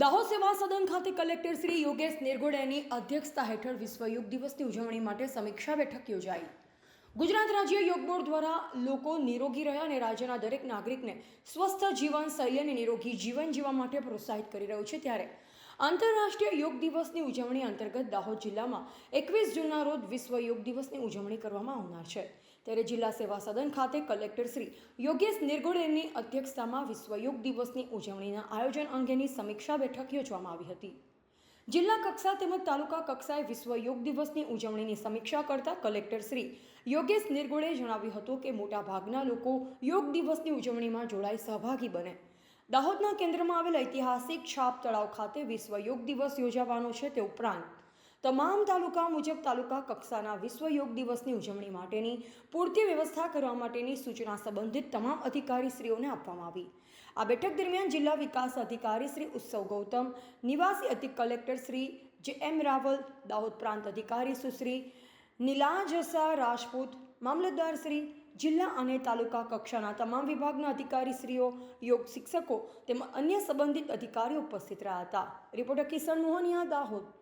દાહોદ સેવા સદન ખાતે કલેક્ટર શ્રી યોગેશ નિર્ગોડેની અધ્યક્ષતા હેઠળ વિશ્વ યોગ દિવસની ઉજવણી માટે સમીક્ષા બેઠક યોજાઈ. ગુજરાત રાજ્ય યોગ બોર્ડ દ્વારા લોકો નિરોગી રહ્યા અને રાજ્યના દરેક નાગરિકને સ્વસ્થ જીવન શૈલી અને નિરોગી જીવન જીવવા માટે પ્રોત્સાહિત કરી રહ્યું છે ત્યારે આંતરરાષ્ટ્રીય યોગ દિવસની ઉજવણી અંતર્ગત દાહોદ જિલ્લામાં એકવીસ જૂનના રોજ વિશ્વ યોગ દિવસની ઉજવણી કરવામાં આવનાર છે. ત્યારે જિલ્લા સેવા સદન ખાતે કલેક્ટર શ્રી યોગેશ નિર્ગોડેની અધ્યક્ષતામાં વિશ્વ યોગ દિવસની ઉજવણીના આયોજન અંગેની સમીક્ષા બેઠક યોજવામાં આવી હતી. જિલ્લા કક્ષા તેમજ તાલુકા કક્ષાએ વિશ્વ યોગ દિવસની ઉજવણીની સમીક્ષા કરતા કલેક્ટર શ્રી યોગેશ નિર્ગોળે જણાવ્યું હતું કે મોટાભાગના લોકો યોગ દિવસની ઉજવણીમાં જોડાઈ સહભાગી બને. દાહોદના કેન્દ્રમાં આવેલ ઐતિહાસિક છાપ તળાવ ખાતે વિશ્વ યોગ દિવસ યોજાવાનો છે તે ઉપરાંત તમામ તાલુકા મુજબ તાલુકા કક્ષાના વિશ્વ યોગ દિવસની ઉજવણી માટેની પૂરતી વ્યવસ્થા કરવા માટેની સૂચના સંબંધિત તમામ અધિકારીશ્રીઓને આપવામાં આવી. આ બેઠક દરમિયાન જિલ્લા વિકાસ અધિકારી શ્રી ઉત્સવ ગૌતમ, નિવાસી અધિક કલેક્ટર શ્રી જે એમ રાવલ, દાહોદ પ્રાંત અધિકારી સુશ્રી નીલાજસા રાજપૂત, મામલતદાર શ્રી જિલ્લા અને તાલુકા કક્ષાના તમામ વિભાગના અધિકારીશ્રીઓ, યોગ શિક્ષકો તેમજ અન્ય સંબંધિત અધિકારીઓ ઉપસ્થિત રહ્યા હતા. રિપોર્ટર કિશન મોહનિયા, દાહોદ.